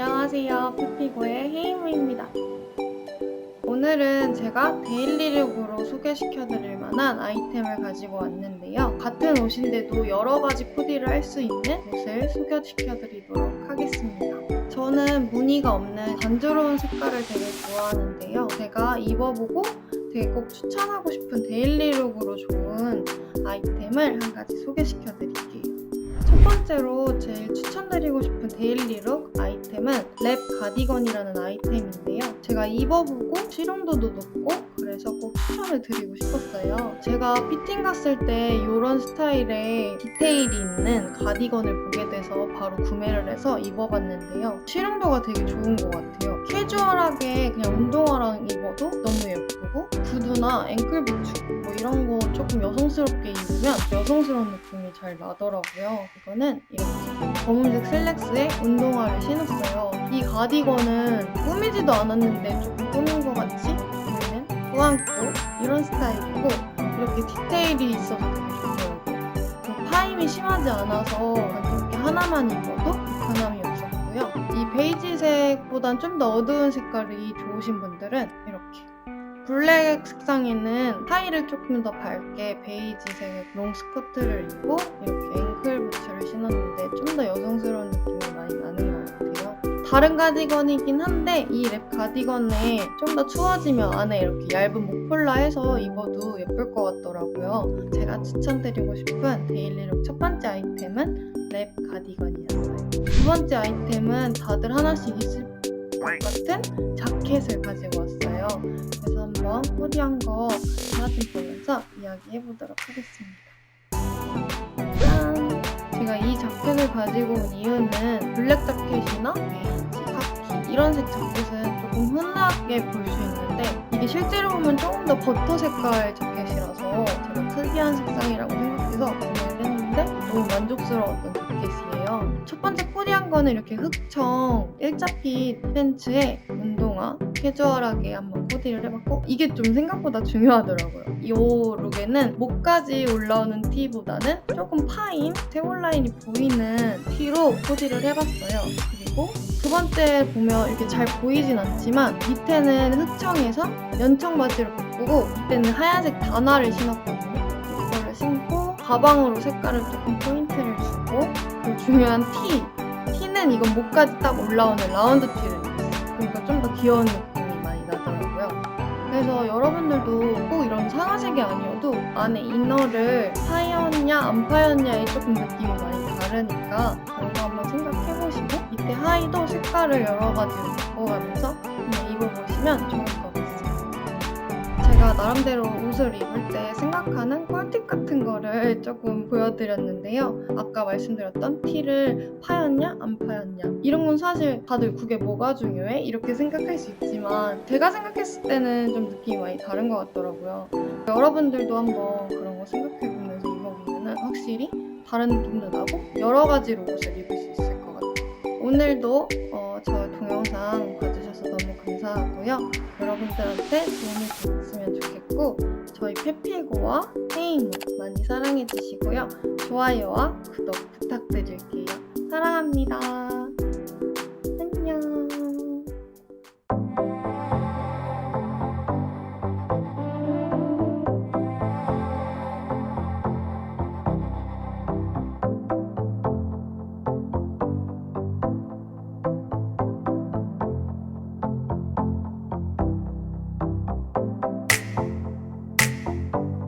안녕하세요. 피피고의 헤이무입니다. 오늘은 제가 데일리룩으로 소개시켜드릴 만한 아이템을 가지고 왔는데요. 같은 옷인데도 여러 가지 코디를 할 수 있는 옷을 소개시켜드리도록 하겠습니다. 저는 무늬가 없는 단조로운 색깔을 되게 좋아하는데요. 제가 입어보고 되게 꼭 추천하고 싶은 데일리룩으로 좋은 아이템을 한 가지 소개시켜드릴게요. 첫 번째로 제일 추천드리고 싶은 데일리룩 아이템은 랩 가디건이라는 아이템인데요. 제가 입어보고 실용도도 높고 그래서 꼭 추천을 드리고 싶었어요. 제가 피팅 갔을 때 이런 스타일의 디테일이 있는 가디건을 보게 돼서 바로 구매를 해서 입어봤는데요. 실용도가 되게 좋은 것 같아요. 캐주얼하게 그냥 운동화랑 입어도 너무 예쁘고 구두나 앵클 부츠 뭐 이런 거 조금 여성스럽게 입으면 여성스러운 느낌이 잘 나더라고요. 이거는 이렇게 검은색 슬랙스에 운동화를 신었어요. 이 가디건은 꾸미지도 않았는데 조금 꾸민 것 같이 보이는 꾸안꾸 이런 스타일이고 이렇게 디테일이 있어서 되게 좋더라고요. 좀 파임이 심하지 않아서 이렇게 하나만 입어도 변함이 없었고요. 이 베이지색보단 좀 더 어두운 색깔이 좋으신 분들은 이렇게 블랙 색상에는 타이를 조금 더 밝게 베이지색의 롱 스커트를 입고 이렇게 다른 가디건이긴 한데 이 랩 가디건에 좀 더 추워지면 안에 이렇게 얇은 목폴라 해서 입어도 예쁠 것 같더라고요. 제가 추천드리고 싶은 데일리룩 첫 번째 아이템은 랩 가디건이었어요. 두 번째 아이템은 다들 하나씩 있을 것 같은 자켓을 가지고 왔어요. 그래서 한번 코디한 거 하나씩 보면서 이야기해 보도록 하겠습니다. 짠! 제가 이 자켓을 가지고 온 이유는 블랙 자켓이나 베이지, 카키 이런 색 자켓은 조금 흔하게 볼 수 있는데 이게 실제로 보면 조금 더 버터 색깔 자켓이라서 제가 특이한 색상이라고 생각해서 구매를 했는데 너무 만족스러웠던 자켓이에요. 첫 번째 코디한 거는 이렇게 흑청 일자핏 팬츠에 운동화 캐주얼하게 한번 코디를 해봤고 이게 좀 생각보다 중요하더라고요. 이 룩에는 목까지 올라오는 티보다는 조금 파인 세월 라인이 보이는 티로 코디를 해봤어요. 그리고 두 번째 보면 이렇게 잘 보이진 않지만 밑에는 흑청에서 연청 바지를 바꾸고 이때는 하얀색 단화를 신었거든요. 이거를 신고 가방으로 색깔을 조금 포인트를 주고 중요한 티. 티는 이건 목까지 딱 올라오는 라운드 티를. 그러니까 좀 더 귀여운 느낌이 많이 나더라고요. 그래서 여러분들도 꼭 이런 상하색이 아니어도 안에 이너를 파였냐 안 파였냐에 조금 느낌이 많이 다르니까 그런 거 한번 생각해보시고 밑에 하의도 색깔을 여러 가지로 바꿔가면서 입어보시면 좋을 것 같습니다. 제가 나름대로 옷을 입을 때 생각하는 꿀팁 같은 거를 조금 보여드렸는데요. 아까 말씀드렸던 티를 파였냐 안 파였냐 이런 건 사실 다들 그게 뭐가 중요해? 이렇게 생각할 수 있지만 제가 생각했을 때는 좀 느낌이 많이 다른 것 같더라고요. 여러분들도 한번 그런 거 생각해보면서 입어보면 확실히 다른 느낌도 나고 여러 가지로 옷을 입을 수 있을 것 같아요. 오늘도 어, 저 동영상 감사하고요. 여러분들한테 도움이 됐으면 좋겠고 저희 페피고와 헤이무 많이 사랑해주시고요. 좋아요와 구독 부탁드릴게요. 사랑합니다.